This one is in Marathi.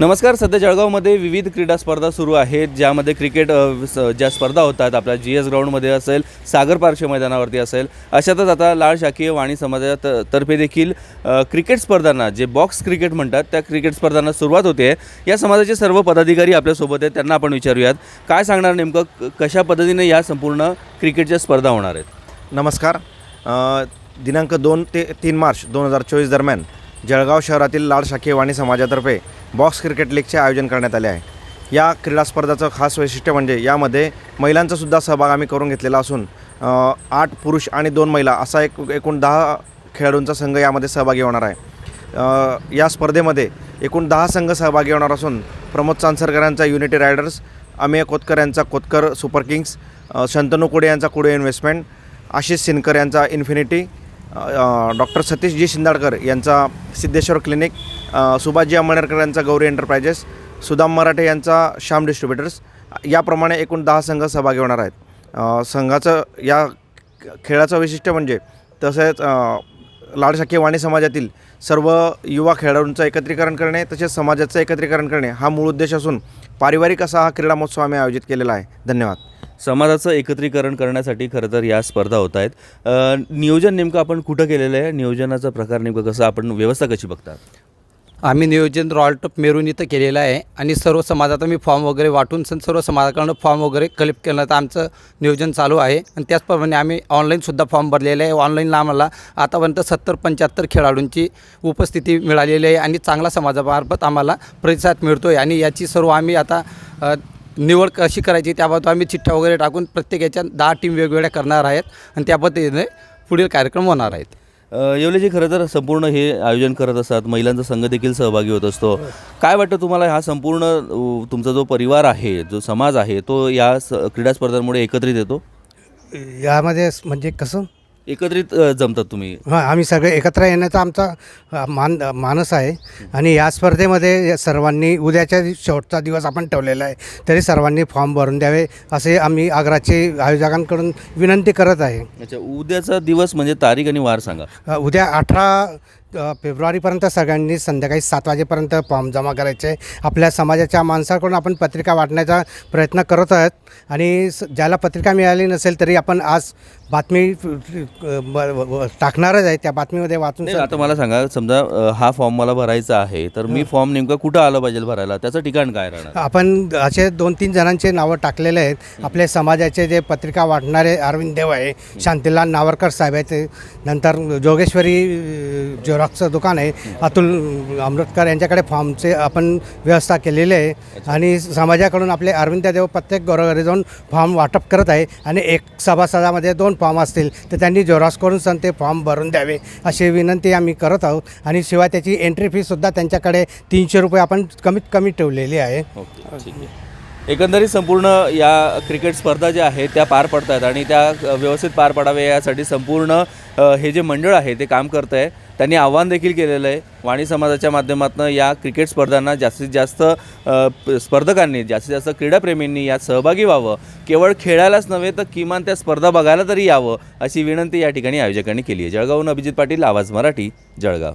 नमस्कार सध्या जळगावमध्ये विविध क्रीडा स्पर्धा सुरू आहेत ज्यामध्ये क्रिकेट ज्या स्पर्धा होतात आपल्या जी एस ग्राउंडमध्ये असेल सागर पार्श्व मैदानावरती असेल अशातच आता लाळ शाकीय वाणी समाजात तर्फे देखील क्रिकेट स्पर्धांना जे बॉक्स क्रिकेट म्हणतात त्या क्रिकेट स्पर्धांना सुरुवात होते. या समाजाचे सर्व पदाधिकारी आपल्यासोबत आहेत त्यांना आपण विचारूयात. काय सांगणार नेमकं? कशा पद्धतीने या संपूर्ण क्रिकेटच्या स्पर्धा होणार आहेत? नमस्कार. दिनांक दोन ते तीन मार्च दोन हजार चोवीस दरम्यान जळगाव शहरातील लाड शाखीय वाणी समाजातर्फे बॉक्स क्रिकेट लीगचे आयोजन करण्यात आले आहे. या क्रीडा स्पर्धाचं खास वैशिष्ट्य म्हणजे यामध्ये महिलांचासुद्धा सहभाग आम्ही करून घेतलेला असून आठ पुरुष आणि दोन महिला असा एक एकूण दहा खेळाडूंचा संघ यामध्ये सहभागी होणार आहे. या स्पर्धेमध्ये एकूण दहा संघ सहभागी होणार असून प्रमोद चांसरकर यांचा युनिटी रायडर्स अमेय कोतकर यांचा कोतकर सुपर किंग्स शंतनू कुडे यांचा कुडे इन्व्हेस्टमेंट आशिष सिनकर यांचा इन्फिनिटी डॉक्टर सतीश जी शिंदाडकर यांचा सिद्धेश्वर क्लिनिक सुभाषजी अंबळनेरकर यांचा गौरी एंटरप्राइजेस सुदाम मराठे यांचा श्याम डिस्ट्रीब्युटर्स याप्रमाणे एकूण दहा संघ सहभागी होणार आहेत. संघाचं या खेळाचं वैशिष्ट्य म्हणजे तसेच लाडशाखी वाणी समाजातील सर्व युवा खेळाडूंचं एकत्रीकरण करणे तसेच समाजाचं एकत्रीकरण करणे हा मूळ उद्देश असून पारिवारिक असा हा क्रीडा महोत्सव आम्ही आयोजित केलेला आहे. धन्यवाद. समाजाचं एकत्रीकरण करण्यासाठी खरं तर या स्पर्धा होत आहेत. नियोजन नेमकं आपण कुठं केलेलं आहे? नियोजनाचा प्रकार नेमकं कसं? आपण व्यवस्था कशी बघतात? आम्ही नियोजन रॉयल टॉप मेरून इथं केलेलं आहे. आणि सर्व समाजात आम्ही फॉर्म वगैरे वाटून सन सर्व समाजाकडनं फॉर्म वगैरे कलेक्ट करण्याचं आमचं नियोजन चालू आहे. आणि त्याचप्रमाणे आम्ही ऑनलाईनसुद्धा फॉर्म भरलेले आहे. ऑनलाईनला आम्हाला आतापर्यंत सत्तर पंच्याहत्तर खेळाडूंची उपस्थिती मिळालेली आहे आणि चांगला समाजामार्फत आम्हाला प्रतिसाद मिळतो आहे आणि याची सर्व आम्ही आता निवड कशी करायची त्याबाबत आम्ही चिठ्ठ्या वगैरे टाकून प्रत्येक याच्या दहा टीम वेगवेगळ्या करणार आहेत. आणि त्या पद्धतीने पुढील कार्यक्रम होणार आहेत. येवलेजी खरं तर संपूर्ण हे आयोजन करत असतात. महिलांचा संघ देखील सहभागी होत असतो. काय वाटतं तुम्हाला हा संपूर्ण तुमचा जो परिवार आहे जो समाज आहे तो या स क्रीडा स्पर्धांमुळे एकत्रित येतो? यामध्ये म्हणजे कसं? एकत्रित अ, जमतात तुम्ही? हां आम्ही सगळे एकत्र येण्याचा आमचा अ, मान मानस आहे. आणि या स्पर्धेमध्ये या सर्वांनी उद्याच्या दि- शेवटचा दिवस आपण ठेवलेला आहे तरी सर्वांनी फॉर्म भरून द्यावे असे आम्ही आग्राचे आयोजकांकडून विनंती करत आहे. अच्छा उद्याचा दिवस म्हणजे तारीख आणि वार सांगा. अ, उद्या अठरा फेब्रुवारीपर्यंत सगळ्यांनी संध्याकाळी सात वाजेपर्यंत फॉर्म जमा करायचे. आपल्या समाजाच्या माणसाकडून आपण पत्रिका वाटण्याचा प्रयत्न करत आहोत. आणि स- ज्याला पत्रिका मिळाली नसेल तरी आपण आज बातमी टाकणारच आहे. त्या बातमीमध्ये वाचून नाही आता मला सांगा समजा अ, हा फॉर्म मला भरायचा आहे तर मी फॉर्म नेमका कुठं आलं पाहिजे भरायला? त्याचं ठिकाण काय राहणार? आपण असे दोन तीन जणांचे नावं टाकलेले आहेत. आपले समाजाचे जे पत्रिका वाटणारे अरविंद देव आहे शांतीलाल नावरकर साहेब आहेत. ते नंतर जोगेश्वरी अ, झेरॉक्सचं दुकान आहे. अतुल अमृतकर यांच्याकडे फॉर्मचे आपण व्यवस्था केलेली आहे. आणि समाजाकडून आपले अरविंद देव प्रत्येक घरोघरी जाऊन फॉर्म वाटप करत आहे. आणि एक सभासदामध्ये दोन फॉर्म असतील तर त्यांनी झेरॉक्स करून सण ते फॉर्म भरून द्यावे अशी विनंती आम्ही करत आहोत. आणि शिवाय त्याची एंट्री फीसुद्धा त्यांच्याकडे तीनशे रुपये आपण कमीत कमी ठेवलेली आहे. एकंदरीत संपूर्ण या क्रिकेट स्पर्धा ज्या आहेत त्या पार पडत आहेत आणि त्या व्यवस्थित पार पडाव्या यासाठी संपूर्ण हे जे मंडळ आहे ते काम करत आहे त्यांनी आव्हान देखील केलेलं आहे. वाणी समाजाच्या माध्यमातून या क्रिकेट स्पर्धांना जास्तीत जास्त स्पर्धकांनी जास्तीत जास्त क्रीडाप्रेमींनी यात सहभागी व्हावं. केवळ खेळायलाच नव्हे तर किमान त्या स्पर्धा बघायला तरी यावं अशी विनंती या ठिकाणी आयोजकांनी केली आहे. जळगावहून अभिजित पाटील आवाज मराठी जळगाव.